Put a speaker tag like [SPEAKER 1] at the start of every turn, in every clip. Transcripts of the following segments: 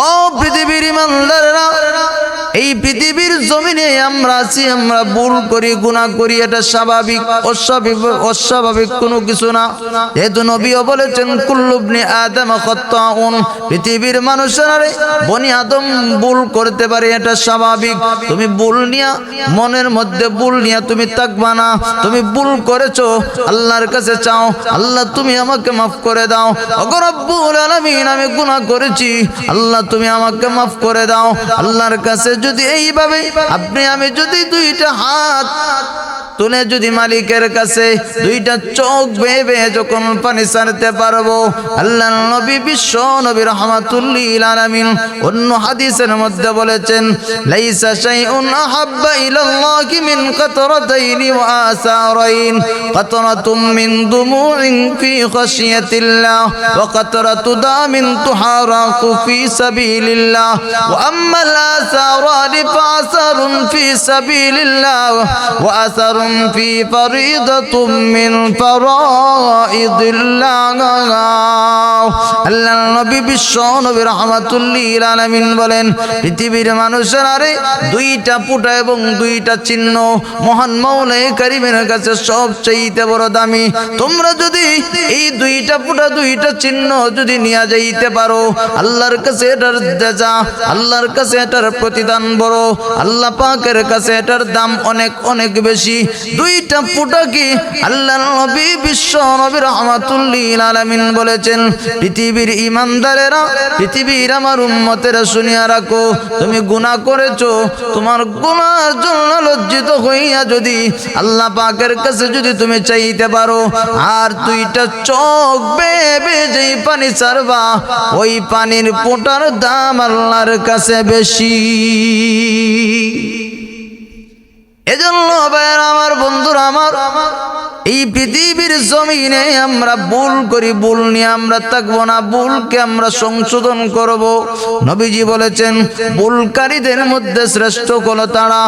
[SPEAKER 1] ও পৃথিবীর ইমানদাররা এই পৃথিবীর জমিনে আমরা আছি, আমরা ভুল করি, গুনাহ করি, এটা স্বাভাবিক, অস্বাভাবিক অস্বাভাবিক কোনো কিছু না। যেহেতু নবীও বলেছেন কুল্লুবনি আদম খত্তাউন, পৃথিবীর মানুষেরা বনি আদম ভুল করতে পারে, এটা স্বাভাবিক। তুমি ভুল নিয়া, মনের মধ্যে ভুল নিয়া তুমি থাকবা না, তুমি ভুল করেছ, আল্লাহর কাছে চাও, আল্লাহ তুমি আমাকে মাফ করে দাও। অগরব্বুল আলামিন, আমি গুনাহ করেছি, আল্লাহ তুমি আমাকে মাফ করে দাও। আল্লাহর কাছে যদি এইভাবে আপনি আমি যদি দুইটা হাত তুলে যদি মালিকের কাছে দুইটা চোখ বেয়ে যখন পানি ছাড়তে পারব, আল্লাহ নবী বিশ্ব নবী রহমাতুল্লিল আলামিন অন্য হাদিসের মধ্যে বলেছেন, লাইসা শাইউন আহাব্বা ইলাল্লাহি মিন কাতরাতাইনি ওয়া আসারাইন, কাতরাতুম মিন দুমুইন ফি খাশিয়াতিল্লাহ ওয়া কাতরাতু দামিন তুহারাকু ফি সাবিলিল্লাহ ওয়া আম্মাল আসারানি ফাসারুন ফি সাবিলিল্লাহ ওয়া আসারুন في فريضة من فرائض الله আল্লাহ নবী বিশ্ব নবী রহমাতুল্লিল আলামিন বলেন পৃথিবীর মানুষের আরে দুইটা পুটা এবং দুইটা চিহ্ন মহান মৌলাই কারিমের কাছে সব চাইতে বড় দামি তোমরা যদি এই দুইটা পুটা দুইটা চিহ্ন যদি নিয়ে যাইতে পারো আল্লাহর কাছে এটার দেজা আল্লাহর কাছে এটার প্রতিদান বড় আল্লাহ পাকের কাছে এটার দাম অনেক অনেক বেশি দুইটা পুটা কি আল্লাহ নবী, বিশ্ব নবী রহমাতুল্লিল আলামিন বলেছেন, পৃথিবীর ইমানদারেরা পৃথিবীর আমার উম্মতেরা শুনিয়া রাখো, তুমি গুনাহ করেছ, তোমার গুনার জন্য লজ্জিত হইয়া যদি আল্লাহ পাকের কাছে যদি তুমি চাইতে পারো, আর দুইটা চোখ বেবে যেই পানি ছাড়বা, ওই পানির পোটার দাম আল্লাহর কাছে বেশি। এজন্য আমার বন্ধুরা আমার এই পৃথিবীর জমিনে আমরা ভুল করি, ভুল নিয়ে আমরা থাকব না, ভুলকে আমরা সংশোধন করব। নবীজি বলেছেন, ভুলকারীদের মধ্যে শ্রেষ্ঠ হলো তারা,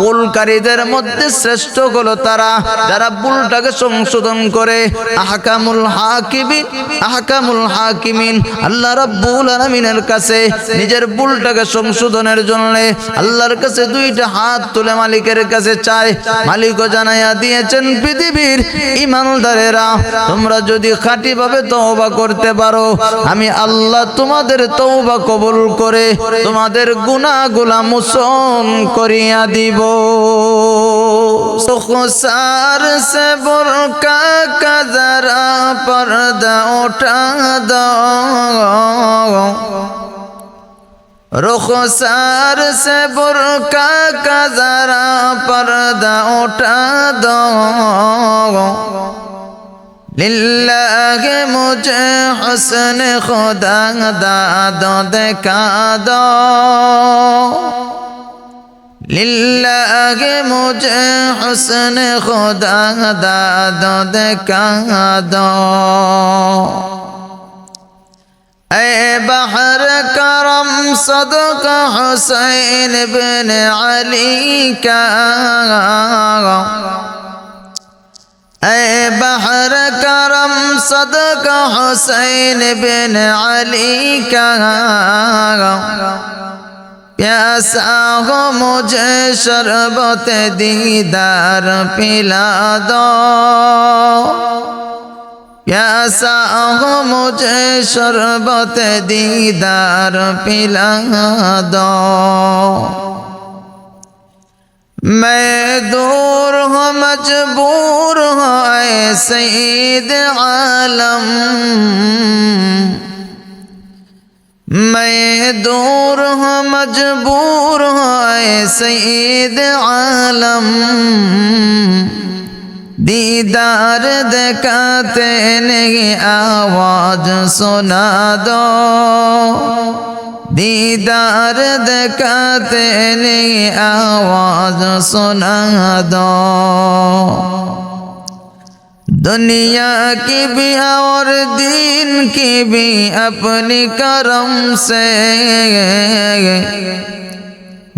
[SPEAKER 1] ভুলকারীদের মধ্যে শ্রেষ্ঠ হলো তারা, যারা ভুলটাকে সংশোধন করে। আহকামুল হাকিমিন আহকামুল হাকিমিন, আল্লাহ রাব্বুল আলামিনের কাছে নিজের ভুলটাকে সংশোধনের জন্য আল্লাহর কাছে দুইটা হাত তুলে মালিকের কাছে চায়। মালিকও জানাইয়া দিয়েছেন, পৃথিবীর ইমানদারেরা, তোমরা যদি খাঁটিভাবে তওবা করতে পারো, আমি আল্লাহ তোমাদের তওবা কবুল করে তোমাদের গুনাহগুলা মোচন করিয়া দিব। সার সে বোরকা কাজারা পর্দা ওঠা দাও। رخسار سے برکا کا ذرا پردہ اٹھا دو۔ للہ مجھے حسن خدا داد دکھا دو۔ للہ مجھے حسن خدا دادو دکھا دو۔ اے بحر کرم صدق حسین بن علی کا اے بحر کرم صدق حسین بن علی کا پیاسا ہو مجھے شربت دیدار پلا دو प्यासा हो मुझे शरबत दीदार पिला दो मैं दूर हूँ मजबूर हूँ ऐ सईद आलम मैं दूर हूँ मजबूर हूँ ऐ सईद आलम दीदार दिखाते नहीं, आवाज़ सुना दो। दीदार दिखाते नहीं, आवाज़ सुना दो। दुनिया की भी और दीन की भी अपनी करम से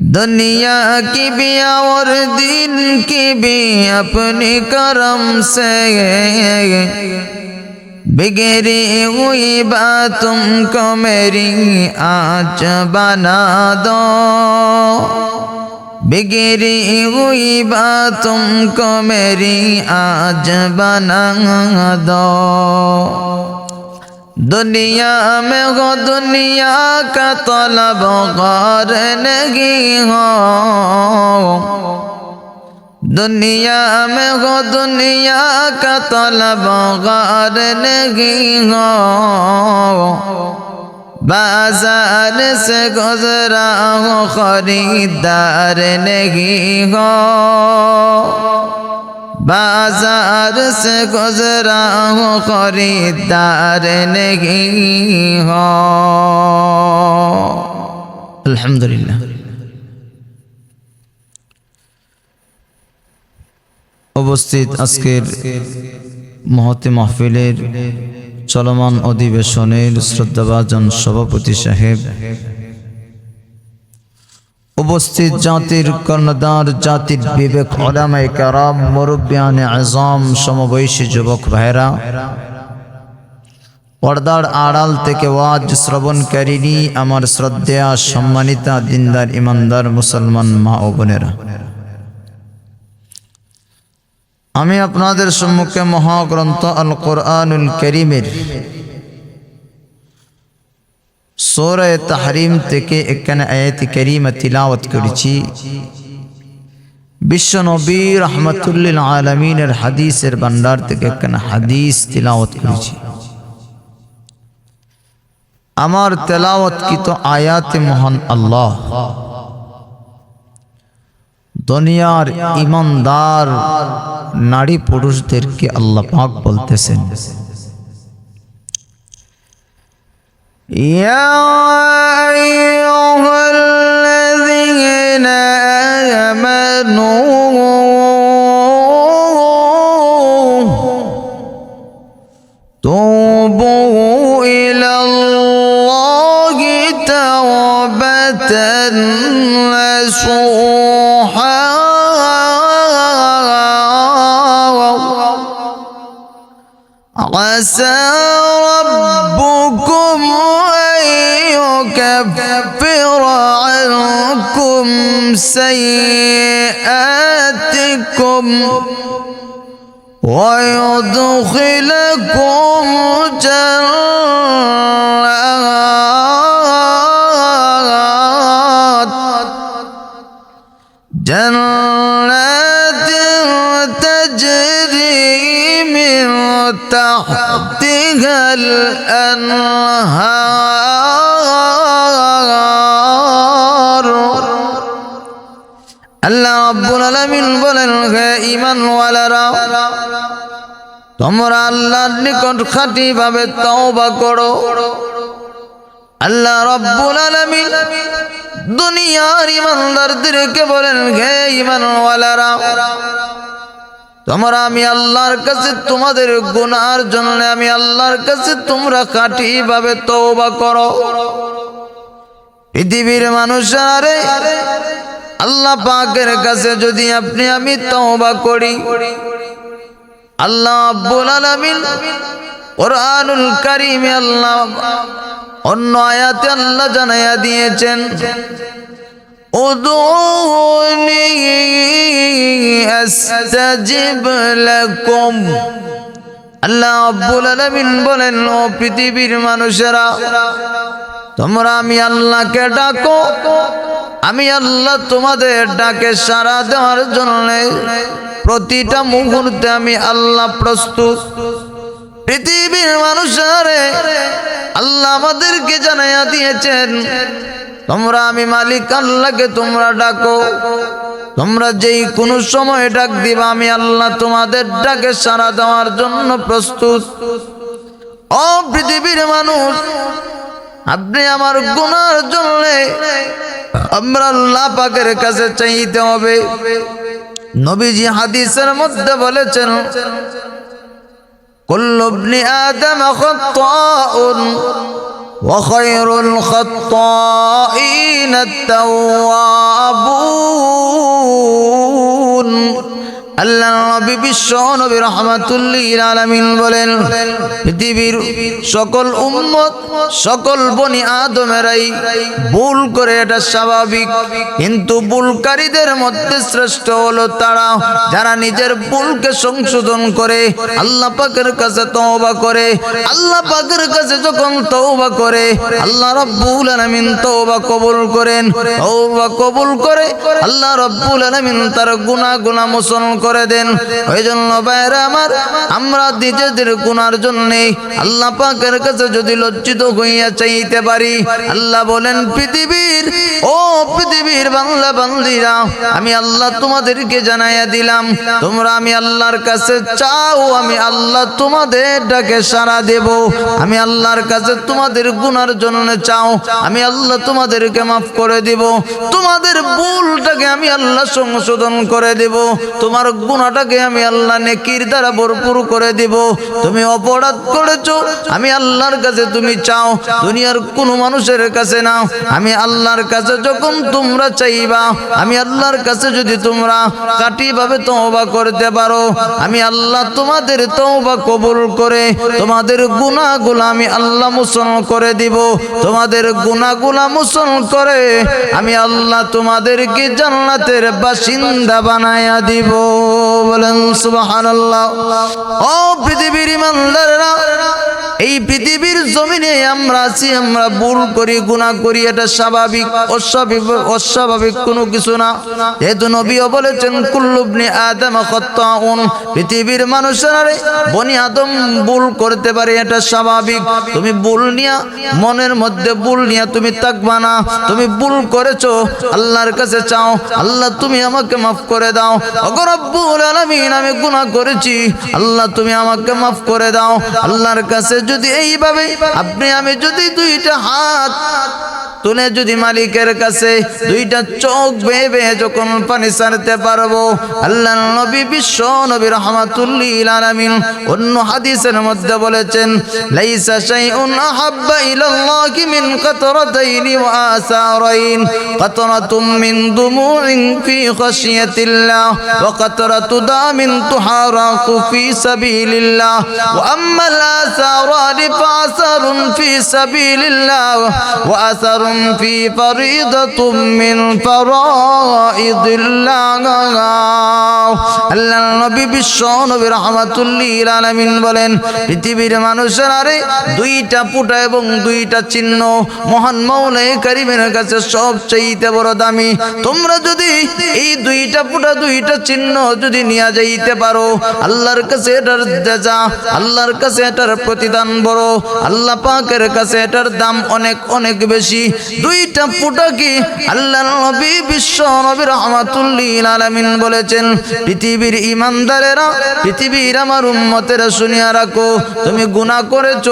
[SPEAKER 1] दुनिया की भी और दीन की भी अपनी करम से बिगड़ी हुई बातों को मेरी आज बना दो बिगड़ी हुई बातों को मेरी आज बना दो दुनिया में हो दुनिया का तलब गौर नहीं हो दुनिया में हो दुनिया का तलब गौर नहीं हो बाजार से गुजरा हो खरीदार नहीं हो बाजार से गुजरा हो खरीदार नहीं हो अल्हम्दुलिल्लाह উপস্থিত আজকের মহতে মাহফিলের চলমান অধিবেশনের শ্রদ্ধাভাজন সভাপতি সাহেব উপস্থিত জাতির কর্ণদার জাতির বিবেক, ওলামায় কারাম, মুরব্বিয়ানে আজম, সমবয়সী যুবক ভাইরা পর্দার আড়াল থেকে ওয়াজ শ্রবণকারিনী আমার শ্রদ্ধেয়া, সম্মানিতা, দিনদার, ইমানদার মুসলমান মা ও বোনেরা। আমি আপনাদের সম্মুখে মহাগ্রন্থ আল কোরআনুল করিমের সোরায় তাহরিম থেকে এখানে আয়াতি করিমা তিলাওয়াত করেছি। বিশ্ব নবী রহমতুল্লিল আলমিনের হাদিসের ভান্ডার থেকে এখানে হাদিস তিলাওয়াত করেছি। আমার তেলাওয়াত কি তো আয়াতে মহান আল্লাহ। দুনিয়ার ইমানদার নারী পুরুষদেরকে আল্লাহ পাক বলতেছেন। يا أيها الذين آمنوا توبوا إلى الله توبة نصوحا. عسى ربكم سيئاتكم ويدخلكم جنات جنات تجري من تحتها الأنهار আল্লাহ রাব্বুল আলামিন বলেন, হে ঈমানওয়ালারা, তোমরা আল্লাহর নিকট খাঁটি ভাবে তওবা করো। আল্লাহ রাব্বুল আলামিন দুনিয়ার ইমানদারদেরকে বলেন, হে ঈমানওয়ালারা, তোমরা আমি আল্লাহর কাছে তোমাদের গুনার জন্য আমি আল্লাহর কাছে তোমরা খাঁটি ভাবে তওবা করো। পৃথিবীর মানুষেরা আল্লাহ পাকের কাছে যদি আপনি আমি তওবা করি, আল্লাহ আব্বুল আলামিন কোরআনুল কারীমে আল্লাহ অন্য আয়াতে আল্লাহ জানাইয়া দিয়েছেন আল্লাহ আব্বুল বলেন পৃথিবীর মানুষেরা, তোমরা আমি আল্লাহকে ডাকো আমি আল্লাহ তোমাদের ডাকে সারা দেওয়ার জন্য প্রতিটা মুহূর্তে আমি আল্লাহ প্রস্তুত। পৃথিবীর মানুষেরে আল্লাহ আমাদেরকে জানাইয়া দিয়েছেন, তোমরা আমি মালিক আল্লাহকে তোমরা ডাকো। তোমরা যেই কোনো সময় ডাক দিবা, আমি আল্লাহ তোমাদের ডাকে সারা দেওয়ার জন্য প্রস্তুত। ও পৃথিবীর মানুষ, আপনি আমার গুনার জন্য আমরা আল্লাহ পাকের কাছে চাইতে হবে নবীজি হাদিসের মধ্যে বলেছেন কুল্লু ইবনি আদম খাত্তাউন وخير الخطائين التوابون আল্লাহ নবী বিশ্ব নবী বলেন, পৃথিবীর সকল উম্মত, সকল বনি আদমেরাই ভুল করে এটা স্বাভাবিক। কিন্তু ভুলকারীদের মধ্যে শ্রেষ্ঠ হলো তারা, যারা নিজের ভুলকে সংশোধন করে, আল্লাহ পাকের কাছে তওবা করে, আল্লাহ পাকের কাছে যখন তওবা করে, আল্লাহ রাব্বুল আলামিন তওবা কবুল করেন। তওবা কবুল করে আল্লাহ রাব্বুল আলামিন তার করে দেন। ওই জন্য বাইরে আমার, আমরা নিজেদের গুনার জন্য আল্লাহ পাকের কাছে যদি লজ্জিত হইয়া চাইতে পারি, আল্লাহ বলেন, পৃথিবীর, ও পৃথিবীর বাংলা বান্দিরা, আমি আল্লাহ তোমাদেরকে জানাইয়া দিলাম। তোমরা আমি আল্লাহর কাছে চাও, আমি আল্লাহ তোমাদের ডাকে সাড়া দেব। আমি আল্লাহর কাছে তোমাদের গুনার জন্য চাও, আমি আল্লাহ তোমাদেরকে মাফ করে দিব। তোমাদের ভুলটাকে আমি আল্লাহ সংশোধন করে দেব। তোমার গুণাটাকে আমি আল্লাহ নেকির দ্বারা ভরপুর করে দিব। তুমি অপরাধ করেছ, আমি আল্লাহর কাছে তুমি চাও, দুনিয়ার কোনো মানুষের কাছে না। আমি আল্লাহর কাছে যখন তোমরা চাইবা, আমি আল্লাহর কাছে যদি তোমরা কাটিভাবে তওবা করতে পারো, আমি আল্লাহ তোমাদের তওবা কবুল করে, তোমাদের গুনাহগুলো আমি আল্লাহ মোচন করে দিব। তোমাদের গুনাহগুলো মোচন করে, আমি আল্লাহ তোমাদেরকে জান্নাতের বাসিন্দা বানায়া দিব। বলেন সুবাহ ও পৃথিবীর ইমানদাররা এই পৃথিবীর জমিনে আমরা আছি, আমরা ভুল করি গুনাহ করি, এটা স্বাভাবিক, অস্বাভাবিক অস্বাভাবিক কোনো কিছু না। যেহেতু নবীও বলেছেন কুল্লুবনি আদম খত্তাউন। পৃথিবীর মানুষেরা বনি আদম ভুল করতে পারে, এটা স্বাভাবিক। তুমি ভুল নিয়া, মনের মধ্যে ভুল নিয়া তুমি থাকবা না। তুমি ভুল করেছ, আল্লাহর কাছে চাও, আল্লাহ তুমি আমাকে মাফ করে দাও। অগরব্বুল আলামিন, আমি গুনাহ করেছি, আল্লাহ তুমি আমাকে মাফ করে দাও। আল্লাহর কাছে যদি এইভাবে আপনি আমি যদি দুইটা হাত তুলে যদি মালিকের কাছে দুইটা চোখ বেয়ে বেয়ে যখন পানি ছাড়তে পারব, আল্লাহ নবী বিশ্ব নবী রহমাতুল্লিল আলামিন অন্য হাদিসের মধ্যে বলেছেন, লাইসা শাইউন আহাব্বা ইলাল্লাহি মিন কাতরাতাইন ওয়া আসারাইন, কাতরাতুম মিন দুমুইন ফি খাশিয়াতিল্লাহ ওয়া কাতরাতু দামিন তুহারাকু ফি সাবিলিল্লাহ ওয়া আম্মাল আসারান ফাসারুন ফি সাবিলিল্লাহ ওয়া আসারুন وأثر في فريضة من فرائض الله আল্লাহ নবী বিশ্ব নবী রহমাতুল্লিল আলামিন বলেন পৃথিবীর মানুষের আরে দুইটা পুটা এবং দুইটা চিহ্ন মহান মৌলাই কারিমের কাছে সব চাইতে বড় দামি তোমরা যদি এই দুইটা পুটা দুইটা চিহ্ন যদি নিয়ে যাইতে পারো আল্লাহর কাছে এটার যা আল্লাহর কাছে এটার প্রতিদান বড় আল্লাহ পাকের কাছে এটার দাম অনেক অনেক বেশি দুইটা পুটা কি আল্লাহ নবী বিশ্ব নবী রহমাতুল্লিল আলামিন বলেছেন পৃথিবীর ইমানদারেরা পৃথিবীর আমার উম্মতেরা শুনিয়া রাখো তুমি গুনাহ করেছ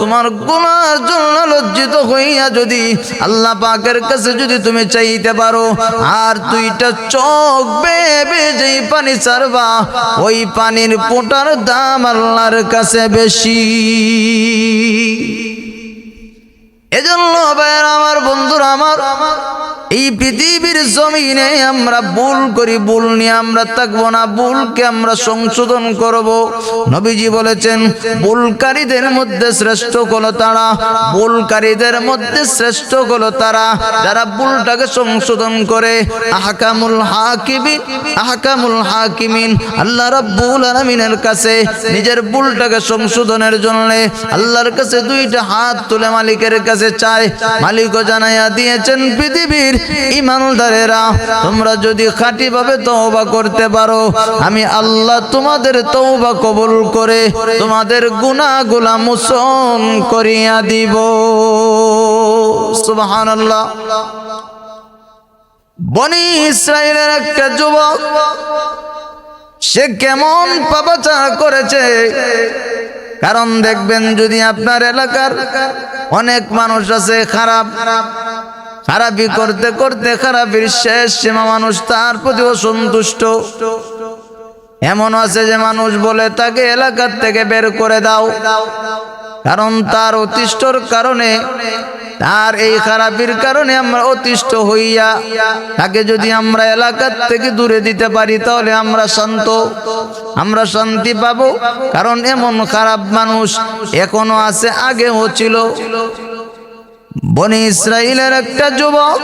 [SPEAKER 1] তোমার গুনার জন্য লজ্জিত হইয়া যদি আল্লাহ পাকের কাছে যদি তুমি চাইতে পারো আর দুইটা চোখ বেবে যেই পানি ছাড়বা ওই পানির পোটার দাম আল্লাহর কাছে বেশি। এজন্য ভাইয়ের আমার, বন্ধুরা আমার, এই পৃথিবীর জমিনে আমরা ভুল করি, ভুল নিয়ে আমরা থাকব না, ভুলকে আমরা সংশোধন করব। নবীজি বলেছেন, ভুলকারীদের মধ্যে শ্রেষ্ঠ হলো তারা, ভুলকারীদের মধ্যে শ্রেষ্ঠ হলো তারা, যারা ভুলটাকে সংশোধন করে। আহকামুল হাকিমিন আহকামুল হাকিমিন, আল্লাহ রাব্বুল আলামিনের কাছে নিজের ভুলটাকে সংশোধনের জন্য আল্লাহর কাছে দুইটা হাত তুলে মালিকের কাছে চায় মালিকও জানাইয়া দিয়েছেন পৃথিবীর ইমানদারেরা, তোমরা যদি খাঁটিভাবে তওবা করতে পারো, আমি আল্লাহ তোমাদের তওবা কবুল করে তোমাদের গুনাহগুলা মোচন করিয়া দিব। সুবহানাল্লাহ। বনি ইসরায়েলের একটা যুবক, সে কেমন পাপাচার করেছে? কারণ দেখবেন যদি আপনার এলাকার অনেক মানুষ আছে, খারাপ। খারাপি করতে করতে খারাপির শেষ সীমা মানুষ তার প্রতি অসন্তুষ্ট এমন আছে যে মানুষ বলে, তাকে এলাকার থেকে বের করে দাও। কারণ তার অতিষ্ঠর কারণে, তার এই খারাপির কারণে আমরা অতিষ্ঠ হইয়া, তাকে যদি আমরা এলাকার থেকে দূরে দিতে পারি, তাহলে আমরা শান্ত, আমরা শান্তি পাবো। কারণ এমন খারাপ মানুষ এখনও আছে, আগেও ছিল। বনি ইসরায়েলের একটা যুবক,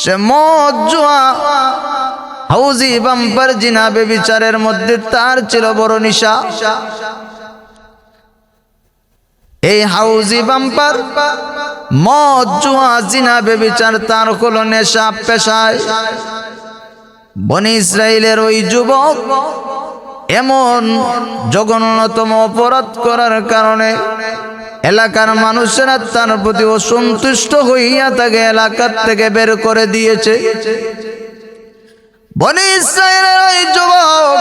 [SPEAKER 1] সে মদ জুয়া, হাউজি বাম্পার জিনাবে বিচারের মধ্যে তার ছিল বড় নিশা। এই হাউজি বাম্পার, মদ, জুয়া, জিনা, বেবিচার, তার হলো নেশা, পেশায়। বনি ইসরায়েলের ওই যুবক এমন জঘন্যতম অপরাধ করার কারণে এলাকার মানুষেরা তার প্রতি অসন্তুষ্ট হইয়া তাকে এলাকার থেকে বের করে দিয়েছে। বনি ইসরায়েলের ওই যুবক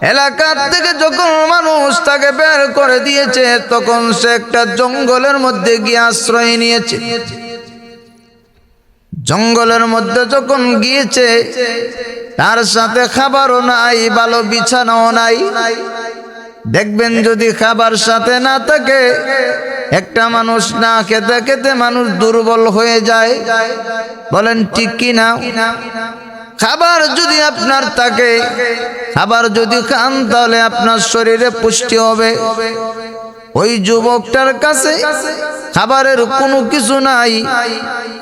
[SPEAKER 1] এলাকার থেকে যখন মানুষ তাকে বের করে দিয়েছে, তখন সে একটা জঙ্গলের মধ্যে গিয়ে আশ্রয় নিয়েছে। জঙ্গলের মধ্যে যখন গিয়েছে, তার সাথে খাবারও নাই ভালো বিছানাও নাই। দেখবেন যদি খাবার সাথে না থাকে, একটা মানুষ না খেতে খেতে মানুষ দুর্বল হয়ে যায়। বলেন, ঠিক কি না? খাবার যদি আপনার থাকে, খাবার যদি খান, তাহলে আপনার শরীরে পুষ্টি হবে। ওই যুবকটার কাছে খাবারের কোনো কিছু নাই।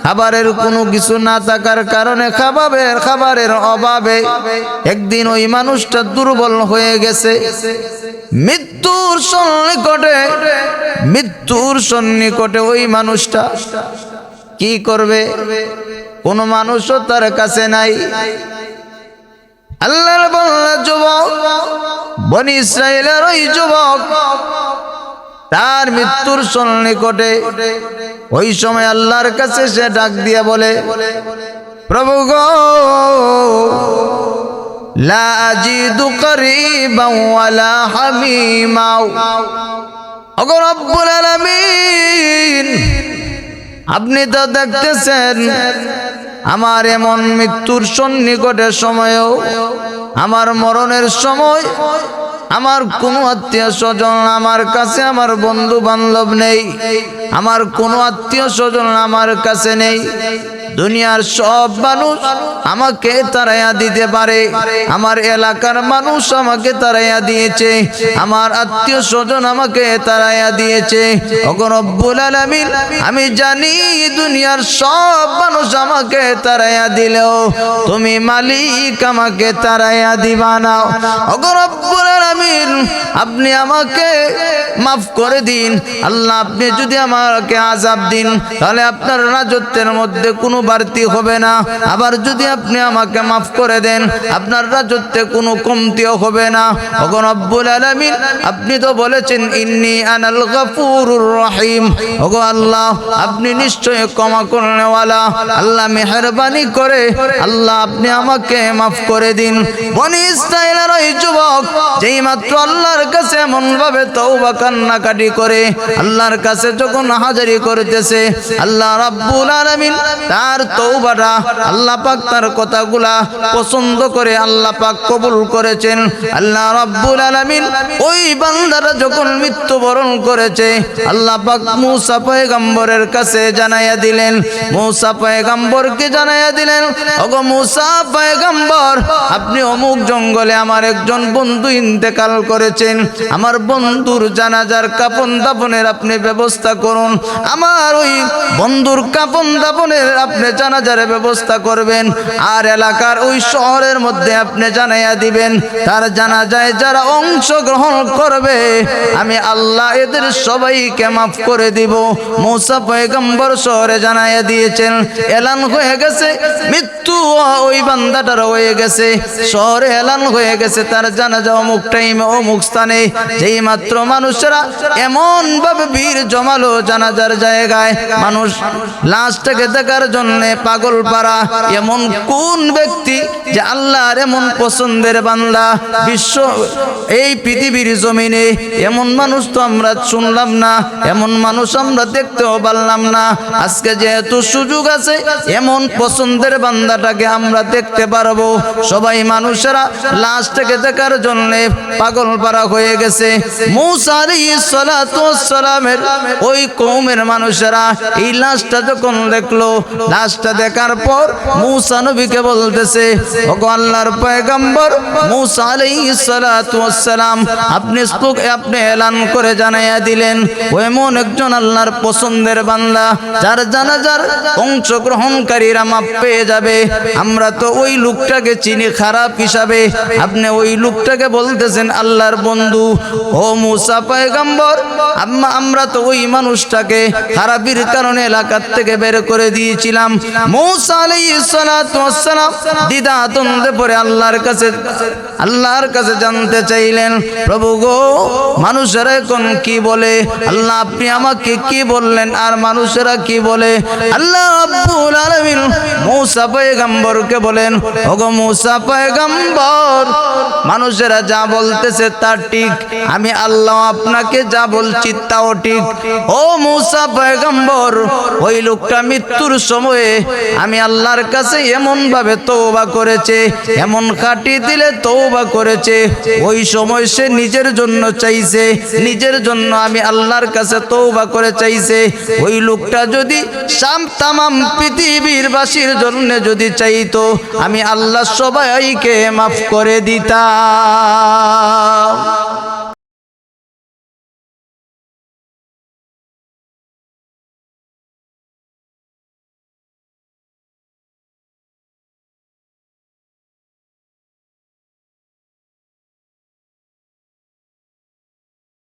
[SPEAKER 1] খাবারের কোনো কিছু না থাকার কারণে খাবারের খাবারের অভাবে একদিন ওই মানুষটা দুর্বল হয়ে গেছে। মৃত্যুর সন্নিকটে মৃত্যুর সন্নিকটে ওই মানুষটা কি করবে? কোনো মানুষও তার কাছে নাই। আল্লাহর বল্লা যুবক, বনি ইসরায়েলের ওই যুবক, তার মৃত্যুর সন্নিকটে ওই সময় আল্লাহর কাছে সে ডাক দিয়ে বলে, প্রভু গো, লা আজিদু করিবাও ওয়ালা হামিমাও। ওগো রব্বুল আলামিন আপনি তো দেখতেছেন, আমার এমন মৃত্যুর সন্নিকটের সময়ও, আমার মরণের সময়, আমার কোনো আত্মীয় স্বজন আমার কাছে আমার বন্ধু বান্ধব নেই, আমার কোনো আত্মীয় স্বজন আমার কাছে নেই। দুনিয়ার সব মানুষ আমাকে তারাইয়া দিতে পারে। আমার এলাকার মানুষ আমাকে তারাইয়া দিয়েছে। আমার আত্মীয় স্বজন আমাকে তারাইয়া দিয়েছে। আলামিন, আমি জানি দুনিয়ার সব মানুষ আমাকে তারাইয়া দিলেও তুমি মালিক আমাকে তারাইয়া দিবা না। অগরব্বুল আলামিন, আপনি আমাকে মাফ করে দিন। আল্লাহ, আপনি যদি আমাকে আজাব দিন, তাহলে আপনার রাজত্বের মধ্যে কোনো বাড়তি হবে না। আবার যদি আপনি আমাকে মাফ করে দেন, আপনার রাজত্বে কোনো কমতিও হবে না। ওগো রব্বুল আলামিন, আপনি তো বলেছেন, ইন্নি আনাল গফুরুর রহিম। ওগো আল্লাহ, আপনি নিশ্চয় ক্ষমা করনেওয়ালা। আল্লাহ মেহরবানি করে, আল্লাহ আপনি আমাকে মাফ করে দিন। বনি ইসরায়েলের ওই যুবক, যেই মাত্র আল্লাহর কাছে এমন ভাবে তওবা কান্নাকাটি করে, আল্লাহর কাছে যখন হাজারি করতেছে, আল্লাহ রাব্বুল আলামিন তার তৌবাটা আল্লাহ পাক তার কথাগুলা পছন্দ করে আল্লাহ পাক কবুল করেছেন। আল্লাহ রাব্বুল আলামিন ওই বান্দারা যখন মৃত্যুবরণ করেছে, আল্লাহ পাক মূসা পয়গম্বরের কাছে জানাইয়া দিলেন। মূসা পয়গম্বরকে জানাইয়া দিলেন, ওগো মূসা পয়গম্বর, আপনি অমুক জঙ্গলে আমার একজন বন্ধু ইন্তেকাল করেছেন। আমার বন্ধুর জানাজার কাপন দাপনের আপনি ব্যবস্থা করুন। আমার ওই বন্ধুর কাপন দাপনের আপনি জানাজার ব্যবস্থা করবেন আর এলাকার ওই শহরের মধ্যে আপনি জানাইয়া দিবেন। তার জানাজায় যারা অংশগ্রহণ করবে, আমি আল্লাহ এদের সবাইকে মাফ করে দিব। মৌসা পয়গম্বর শহরে জানাইয়া দিয়েছেন, এলান হয়ে গেছে, মৃত্যু ওই বান্দাটার হয়ে গেছে। শহরে এলান হয়ে গেছে, তার জানাজা অমুক টাইমে, অমুক স্থানে। যেই মাত্র মানুষেরা এমন ভাবে ভিড় জমালো জানাজার জায়গায়, মানুষ লাশটাকে দেখার জন্য জন্য পাগল পারা এমন কোন ব্যক্তি যে আল্লাহর এমন পছন্দের বান্দা? বিশ্ব, এই পৃথিবীর জমিনে এমন মানুষ তো আমরা শুনলাম না, এমন মানুষ আমরা দেখতেও পারলাম না। আজকে যেহেতু সুযোগ আছে, এমন পছন্দের বান্দাটাকে আমরা দেখতে পারব। সবাই মানুষেরা লাশ থেকে দেখার জন্য পাগল পারা হয়ে গেছে। সালামের ওই কওমের মানুষেরা এই লাশটা যখন দেখল লাশটা দেখার পর মূসা নবীকে বলতেছে, ওগো আল্লাহর পয়গম্বর, মূসা আলাইহিস সালাতু আপনি আপনি এলান করে জানাইয়া দিলেন। ও এমন একজন আল্লাহর পছন্দের বান্দা, যার জানাজার অংশগ্রহণকারীরা মাপ পেয়ে যাবে। আমরা তো ওই লোকটাকে চিনি খারাপ হিসাবে। আপনি ওই লোকটাকে বলতেছেন আল্লাহর বন্ধু, ও মুসা পয়গম্বর আমরা তো ওই মানুষটাকে খারাপির কারণে এলাকার থেকে বের করে দিয়েছিলাম। মৌসা আলাইহিস সালাতু ওয়াস সালাম দ্বিধা দ্বন্দ্বে পড়ে আল্লাহর কাছে আল্লাহর কাছে জানতে চাইলেন, প্রভু গো, মানুষেরা এখন কি বলে? আল্লাহ, আপনি আমাকে কি বললেন? আর মানুষেরা কি বলে? আল্লাহ আব্বুল আলামিন মূসা পয়গম্বরকে বলেন, ওগো মূসা পয়গম্বর, মানুষেরা যা বলতেছে তা ঠিক, আমি আল্লাহ আপনাকে যা বলছি তাও ঠিক। ও মৌসা পয়গম্বর, ওই লোকটা মৃত্যুর সময়ে আমি আল্লাহর কাছে এমন ভাবে তওবা করেছে, এমন কাটি দিলে তওবা করেছে। ওই সময় সে নিজের জন্য চাইছে, নিজের জন্য আমি আল্লাহর কাছে তওবা করে চাইছে। ওই লোকটা যদি তামাম পৃথিবীর বাসীর জন্য যদি চাইতো, আমি আল্লাহ সবাইকে মাফ করে দিতাম।